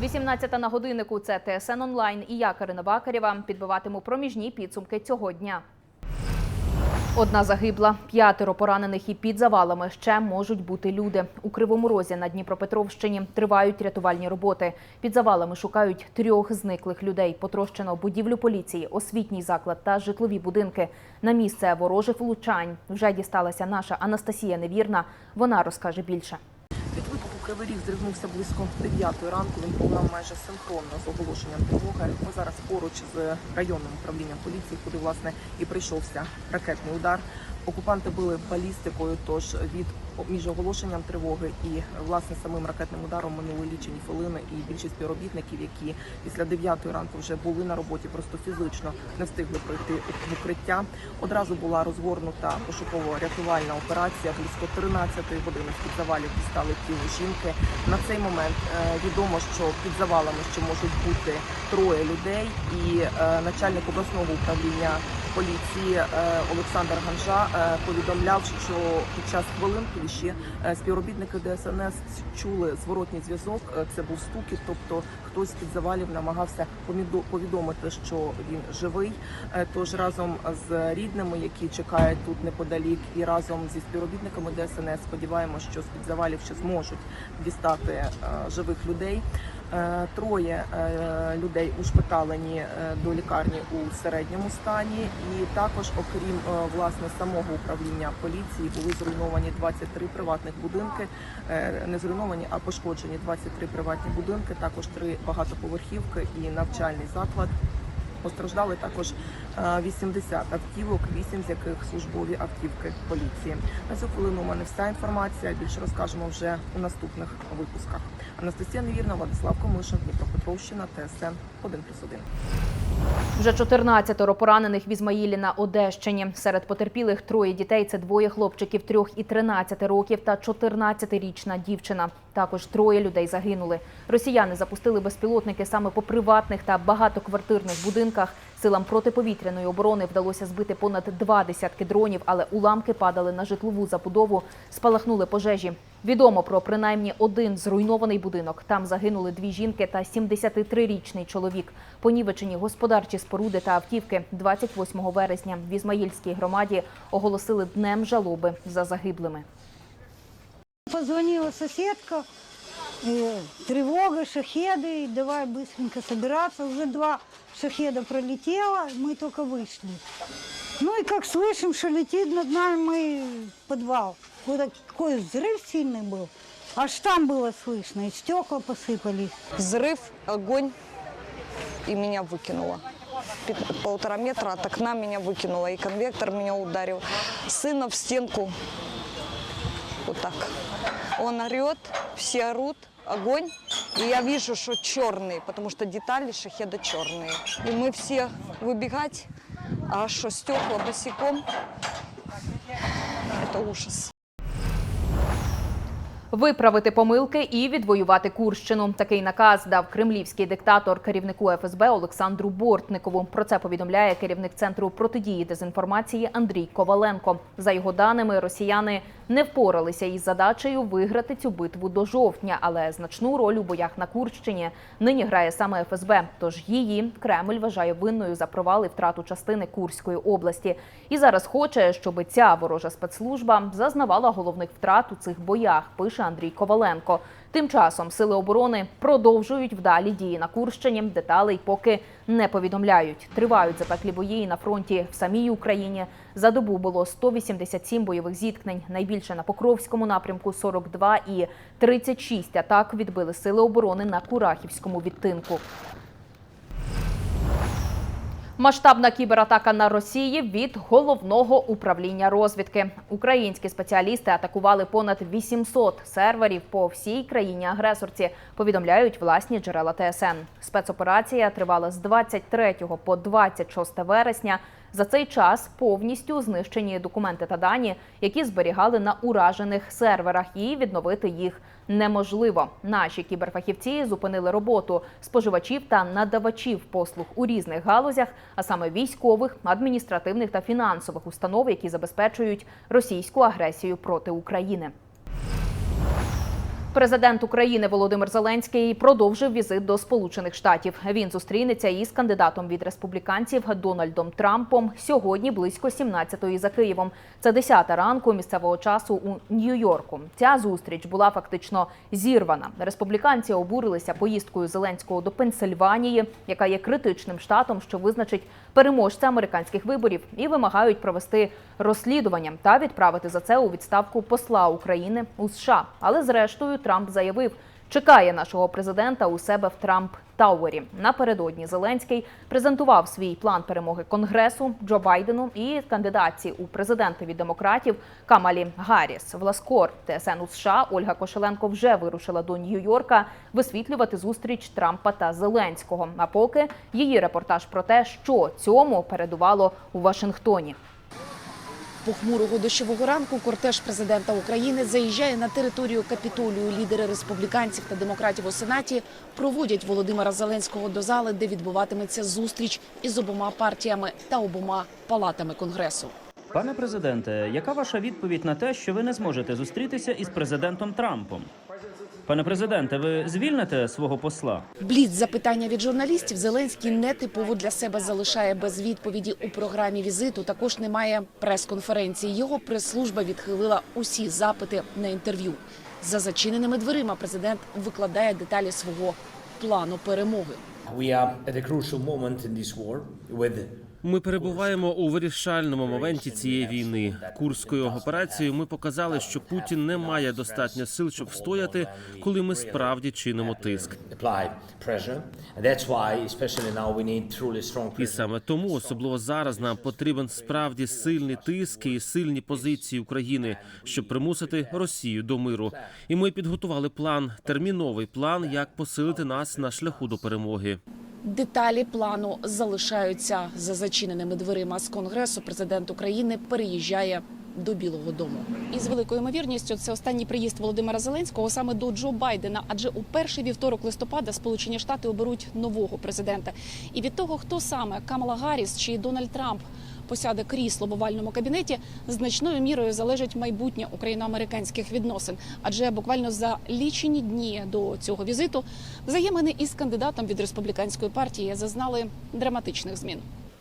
18 на годиннику. Це ТСН онлайн. І я Карина Бакарєва підбиватиму проміжні підсумки цього дня. Одна загибла, п'ятеро поранених і під завалами ще можуть бути люди. У Кривому Розі на Дніпропетровщині тривають рятувальні роботи. Під завалами шукають трьох зниклих людей. Потрощено будівлю поліції, освітній заклад та житлові будинки. На місце ворожих влучань вже дісталася наша Анастасія Невірна. Вона розкаже більше. Від вибуху Кривий Ріг здригнувся близько 9 ранку. Він пролунав майже синхронно з оголошенням тривоги. Ми зараз поруч з районним управлінням поліції, куди власне і прийшовся ракетний удар. Окупанти били балістикою. Тож від між оголошенням тривоги і власне самим ракетним ударом минули лічені хвилини. І більшість співробітників, які після 9 ранку вже були на роботі, просто фізично не встигли пройти в укриття. Одразу була розгорнута пошуково-рятувальна операція. Близько 13 години з під завалів дістали тіло жінки. На цей момент е, відомо, що під завалами ще можуть бути троє людей, і е, начальник обласного управління поліції е, Олександр Ганжа е, повідомляв, що під час хвилин, коли ще е, співробітники ДСНС чули зворотній зв'язок, це був стукіт, тобто хтось під завалів намагався повідомити, що він живий. Тож разом з рідними, які чекають тут неподалік, і разом зі співробітниками ДСНС сподіваємося, що з під завалів ще зможуть дістати живих людей. Е, Троє е, людей ушпиталені е, до лікарні у середньому стані, і також, окрім власне самого управління поліції, були зруйновані 23 приватних будинки. Не зруйновані, а пошкоджені 23 приватні будинки, також три багатоповерхівки і навчальний заклад. Постраждали також е, 80 автівок, 8 з яких службові автівки поліції. На цю хвилину у мене вся інформація. Більше розкажемо вже у наступних випусках. Анастасія Невірна, Владислав Комишин, Дніпропетровщина, ТСН 1+,1. Вже 14 поранених в Ізмаїлі на Одещині. Серед потерпілих троє дітей це двоє хлопчиків трьох і 13 років та 14-річна дівчина. Також троє людей загинули. Росіяни запустили безпілотники саме по приватних та багатоквартирних будинках. Силам протиповітряної оборони вдалося збити понад два десятки дронів, але уламки падали на житлову забудову, спалахнули пожежі. Відомо про принаймні один зруйнований будинок. Там загинули дві жінки та 73-річний чоловік. Понівечені господарчі споруди та автівки 28 вересня в Ізмаїльській громаді оголосили днем жалоби за загиблими. Позвонила соседка, э, тревога, шахеды, и давай быстренько собираться. Уже два шахеда пролетело, мы только вышли. Ну и как слышим, что летит над нами подвал. Вот такой взрыв сильный был. Аж там было слышно, и стекла посыпались. Взрыв, огонь, и меня выкинуло. Полтора метра от окна меня выкинуло, и конвектор меня ударил. Сына в стенку. Вот так. Он орет, все орут, огонь. И я вижу, что черный, потому что детали шахеда черные. И мы все выбегать, а что стекла босиком, это ужас. Виправити помилки і відвоювати Курщину. Такий наказ дав кремлівський диктатор керівнику ФСБ Олександру Бортникову. Про це повідомляє керівник центру протидії дезінформації Андрій Коваленко. За його даними, росіяни не впоралися із задачею виграти цю битву до жовтня, але значну роль у боях на Курщині нині грає саме ФСБ. Тож її Кремль вважає винною за провали втрату частини Курської області. І зараз хоче, щоб ця ворожа спецслужба зазнавала головних втрат у цих боях. Пише Андрій Коваленко. Тим часом сили оборони продовжують вдалі дії на Курщині. Деталей поки не повідомляють. Тривають запеклі бої на фронті в самій Україні. За добу було 187 бойових зіткнень. Найбільше на Покровському напрямку 42 і 36 атак відбили сили оборони на Курахівському відтинку. Масштабна кібератака на Росії від головного управління розвідки. Українські спеціалісти атакували понад 800 серверів по всій країні-агресорці. Повідомляють власні джерела ТСН. Спецоперація тривала з 23 по 26 вересня. За цей час повністю знищені документи та дані, які зберігали на уражених серверах, і відновити їх неможливо. Наші кіберфахівці зупинили роботу споживачів та надавачів послуг у різних галузях, а саме військових, адміністративних та фінансових установ, які забезпечують російську агресію проти України. Президент України Володимир Зеленський продовжив візит до Сполучених Штатів. Він зустрінеться із кандидатом від республіканців Дональдом Трампом сьогодні близько 17-ї за Києвом. Це 10 ранку місцевого часу у Нью-Йорку. Ця зустріч була фактично зірвана. Республіканці обурилися поїздкою Зеленського до Пенсильванії, яка є критичним штатом, що визначить переможця американських виборів, і вимагають провести розслідування та відправити за це у відставку посла України у США. Але зрештою Трамп заявив, чекає нашого президента у себе в Трамп Тауері. Напередодні Зеленський презентував свій план перемоги Конгресу Джо Байдену і кандидатці у президенти від демократів Камалі Гарріс. Власкор ТСН у США Ольга Кошеленко вже вирушила до Нью-Йорка висвітлювати зустріч Трампа та Зеленського. А поки її репортаж про те, що цьому передувало у Вашингтоні. Похмурого дощового ранку кортеж президента України заїжджає на територію капітолію. Лідери республіканців та демократів у сенаті проводять Володимира Зеленського до зали, де відбуватиметься зустріч із обома партіями та обома палатами конгресу. Пане президенте, яка ваша відповідь на те, що ви не зможете зустрітися із президентом Трампом? Пане президенте, ви звільните свого посла? Бліц запитання від журналістів Зеленський нетипово для себе залишає без відповіді у програмі візиту. Також немає прес-конференції. Його прес-служба відхилила усі запити на інтерв'ю. За зачиненими дверима президент викладає деталі свого плану перемоги. We are at a crucial moment in this war with Ми перебуваємо у вирішальному моменті цієї війни. Курською операцією ми показали, що Путін не має достатньо сил, щоб встояти, коли ми справді чинимо тиск. І саме тому, особливо зараз, нам потрібен справді сильний тиск і сильні позиції України, щоб примусити Росію до миру. І ми підготували план, терміновий план, як посилити нас на шляху до перемоги. Деталі плану залишаються за зачиненими дверима з конгресу. Президент України переїжджає до Білого Дому. І з великою ймовірністю це останній приїзд Володимира Зеленського саме до Джо Байдена. Адже у перший вівторок листопада Сполучені Штати оберуть нового президента. І від того, хто саме Камала Гарріс чи Дональд Трамп посяде крісло в овальному кабінеті, значною мірою залежить майбутнє україно-американських відносин. Адже буквально за лічені дні до цього візиту взаємини із кандидатом від республіканської партії зазнали драматичних змін.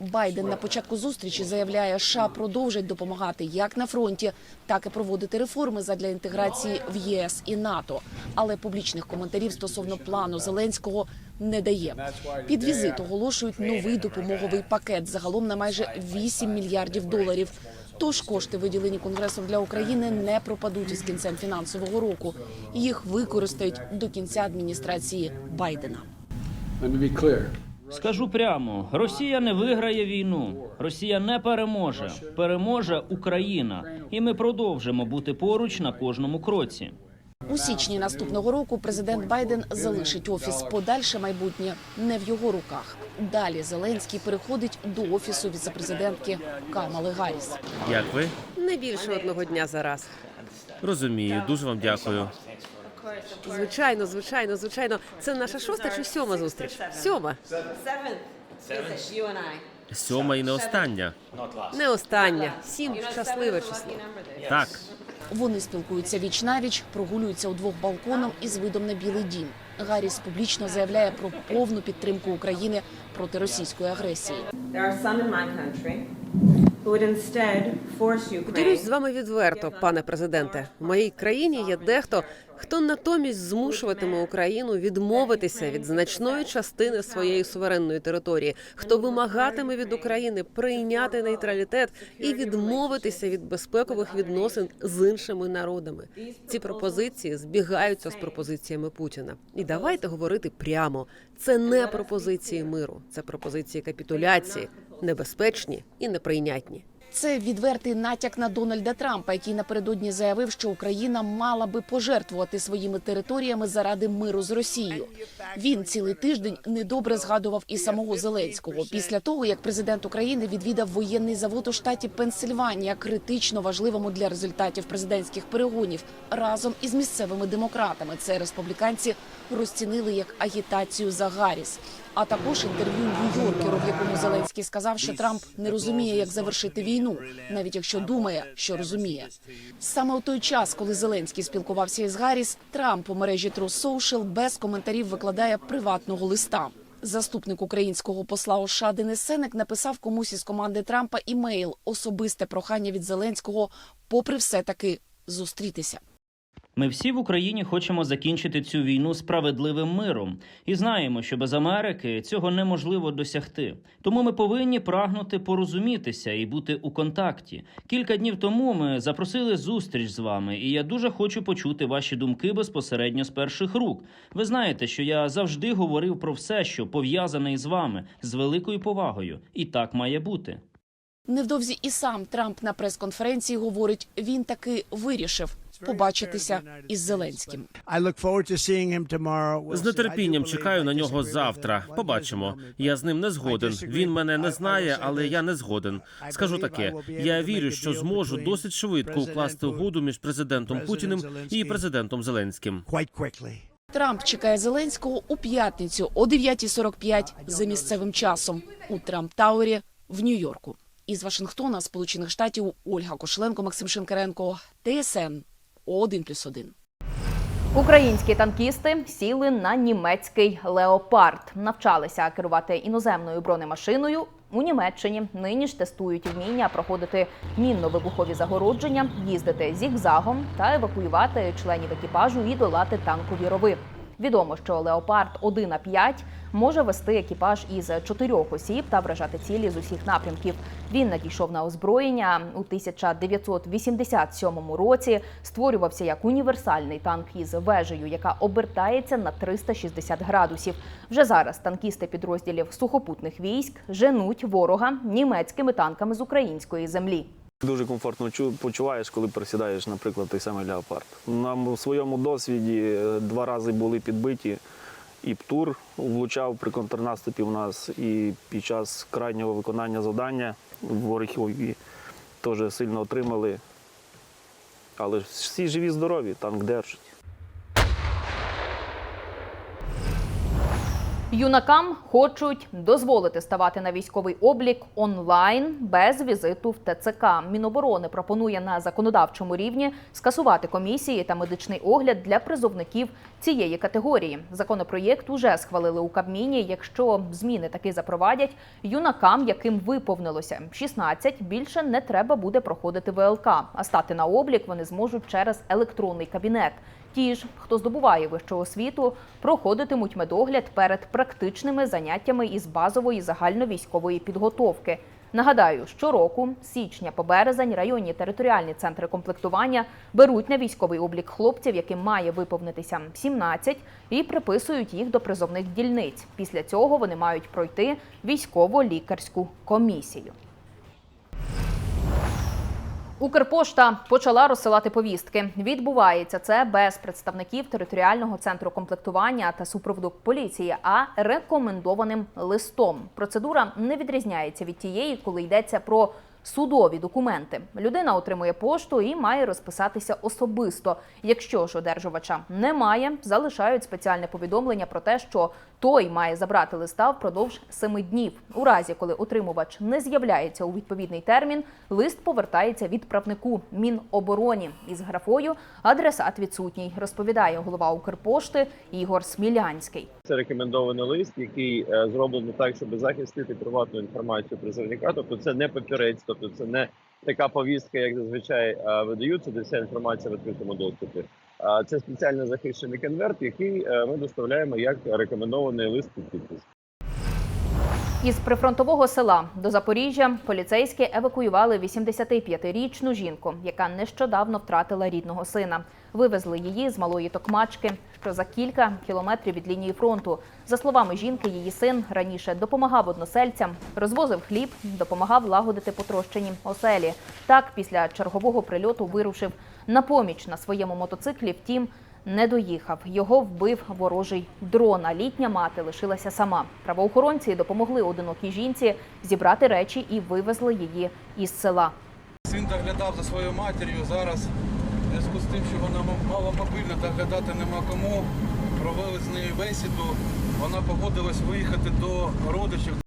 Байден на початку зустрічі заявляє, США продовжать допомагати як на фронті, так і проводити реформи задля інтеграції в ЄС і НАТО. Але публічних коментарів стосовно плану Зеленського не дає. Під візит оголошують новий допомоговий пакет загалом на майже 8 мільярдів доларів. Тож кошти, виділені конгресом для України, не пропадуть із кінцем фінансового року. Їх використають до кінця адміністрації Байдена. Скажу прямо: Росія не виграє війну, Росія не переможе. Переможе Україна, і ми продовжимо бути поруч на кожному кроці. У січні наступного року президент Байден залишить офіс. Подальше майбутнє не в його руках. Далі Зеленський переходить до офісу віцепрезидентки Камали Гарріс. Як ви Не більше одного дня за раз. розумію? Дуже вам дякую. Звичайно, звичайно, звичайно. Це наша шоста чи сьома зустріч? Сьома. Сьома і не остання. Не остання. Сім щасливе число. Так. Вони спілкуються віч навіч, прогулюються удвох балконом із видом на Білий Дім. Гарріс публічно заявляє про повну підтримку України проти російської агресії. Поділюсь з вами відверто, пане президенте. В моїй країні є дехто, хто натомість змушуватиме Україну відмовитися від значної частини своєї суверенної території, хто вимагатиме від України прийняти нейтралітет і відмовитися від безпекових відносин з іншими народами. Ці пропозиції збігаються з пропозиціями Путіна. І давайте говорити прямо: це не пропозиції миру, це пропозиції капітуляції, небезпечні і неприйнятні. Це відвертий натяк на Дональда Трампа, який напередодні заявив, що Україна мала би пожертвувати своїми територіями заради миру з Росією. Він цілий тиждень недобре згадував і самого Зеленського після того, як президент України відвідав воєнний завод у штаті Пенсильванія, критично важливому для результатів президентських перегонів, разом із місцевими демократами. Це республіканці розцінили як агітацію за Гарріс. А також інтерв'ю Нью-Йоркеру, в якому Зеленський сказав, що Трамп не розуміє, як завершити війну. навіть якщо думає, що розуміє. Саме у той час, коли Зеленський спілкувався із Гарріс, Трамп у мережі True Social без коментарів викладає приватного листа. Заступник українського посла у США Денис Сенек написав комусь із команди Трампа імейл особисте прохання від Зеленського, попри все таки зустрітися. Ми всі в Україні хочемо закінчити цю війну справедливим миром і знаємо, що без Америки цього неможливо досягти. Тому ми повинні прагнути порозумітися і бути у контакті. Кілька днів тому ми запросили зустріч з вами, і я дуже хочу почути ваші думки безпосередньо з перших рук. Ви знаєте, що я завжди говорив про все, що пов'язане із вами, з великою повагою, і так має бути. Невдовзі і сам Трамп на прес-конференції говорить, він таки вирішив побачитися із Зеленським. З нетерпінням чекаю на нього завтра. Побачимо. Я з ним не згоден. Він мене не знає, але я не згоден. Скажу таке: я вірю, що зможу досить швидко укласти угоду між президентом Путіним і президентом Зеленським. Трамп чекає Зеленського у п'ятницю о 9.45 за місцевим часом у Трамп Тауері в Нью-Йорку. Із Вашингтона, Сполучених Штатів, Ольга Кошеленко, Максим Шинкаренко, ТСН 1+,1. Українські танкісти сіли на німецький леопард, навчалися керувати іноземною бронемашиною. У Німеччині нині ж тестують вміння проходити мінно-вибухові загородження, їздити зігзагом та евакуювати членів екіпажу і долати танкові рови. Відомо, що леопард 1 а 5 може вести екіпаж із чотирьох осіб та вражати цілі з усіх напрямків. Він надійшов на озброєння у 1987 році. Створювався як універсальний танк із вежею, яка обертається на 360 градусів. Вже зараз танкісти підрозділів сухопутних військ женуть ворога німецькими танками з української землі. Дуже комфортно почуваєш, коли присідаєш, наприклад, той самий леопард. Нам у своєму досвіді е, два рази були підбиті. І ПТУР влучав при контрнаступі в нас, і під час крайнього виконання завдання в Орехові теж сильно отримали. Але всі живі, здорові, танк держить. Юнакам хочуть дозволити ставати на військовий облік онлайн без візиту в ТЦК. Міноборони пропонує на законодавчому рівні скасувати комісії та медичний огляд для призовників цієї категорії. Законопроєкт уже схвалили у Кабміні. Якщо зміни таки запровадять, юнакам, яким виповнилося 16, більше не треба буде проходити ВЛК, а стати на облік вони зможуть через електронний кабінет. Ті ж, хто здобуває вищу освіту, проходитимуть медогляд перед практичними заняттями із базової загальновійськової підготовки. Нагадаю, щороку, з січня по березень, районні територіальні центри комплектування беруть на військовий облік хлопців, яким має виповнитися 17, і приписують їх до призовних дільниць. Після цього вони мають пройти військово-лікарську комісію. Укрпошта почала розсилати повістки. Відбувається це без представників територіального центру комплектування та супроводу поліції, а рекомендованим листом. Процедура не відрізняється від тієї, коли йдеться про судові документи. Людина отримує пошту і має розписатися особисто. Якщо ж одержувача немає, залишають спеціальне повідомлення про те, що той має забрати листа впродовж семи днів. У разі, коли отримувач не з'являється у відповідний термін, лист повертається відправнику Мінобороні із графою Адресат відсутній, розповідає голова Укрпошти Ігор Смілянський. Це рекомендований лист, який е, зроблено так, щоб захистити приватну інформацію призовника. Тобто це не папірець, тобто це не така повістка, як зазвичай е, видаються, де вся інформація в відкритому доступі. А це спеціально захищений конверт, який е, ми доставляємо як рекомендований лист під підпис. Із прифронтового села до Запоріжжя поліцейські евакуювали 85-річну жінку, яка нещодавно втратила рідного сина. Вивезли її з малої токмачки, що за кілька кілометрів від лінії фронту. За словами жінки, її син раніше допомагав односельцям, розвозив хліб, допомагав лагодити потрощені оселі. Так, після чергового прильоту вирушив на поміч на своєму мотоциклі. Втім, не доїхав. Його вбив ворожий дрон. А літня мати лишилася сама. Правоохоронці допомогли одинокій жінці зібрати речі і вивезли її із села. Син доглядав за своєю матір'ю. Зараз зв'язку з тим, що вона мала мобільна та гадати нема кому. Провели з нею бесіду. Вона погодилась виїхати до родичів.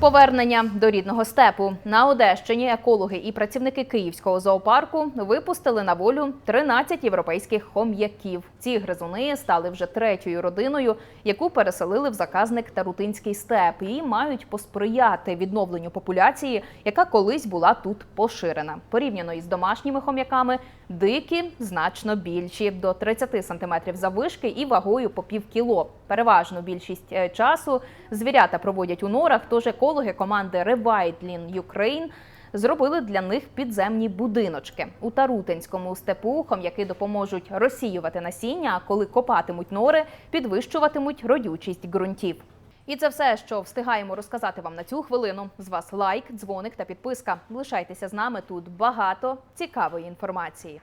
Повернення до рідного степу на Одещині екологи і працівники Київського зоопарку випустили на волю 13 європейських хом'яків. Ці гризуни стали вже третьою родиною, яку переселили в заказник Тарутинський степ, і мають посприяти відновленню популяції, яка колись була тут поширена. Порівняно із домашніми хом'яками, дикі значно більші до 30 сантиметрів заввишки і вагою по пів кіло. Переважну більшість е, часу звірята проводять у норах, тож екологи команди Revitling Ukraine зробили для них підземні будиночки. У Тарутинському степу хом'яки допоможуть розсіювати насіння, а коли копатимуть нори, підвищуватимуть родючість ґрунтів. І це все, що встигаємо розказати вам на цю хвилину. З вас лайк, дзвоник та підписка. Лишайтеся з нами тут багато цікавої інформації.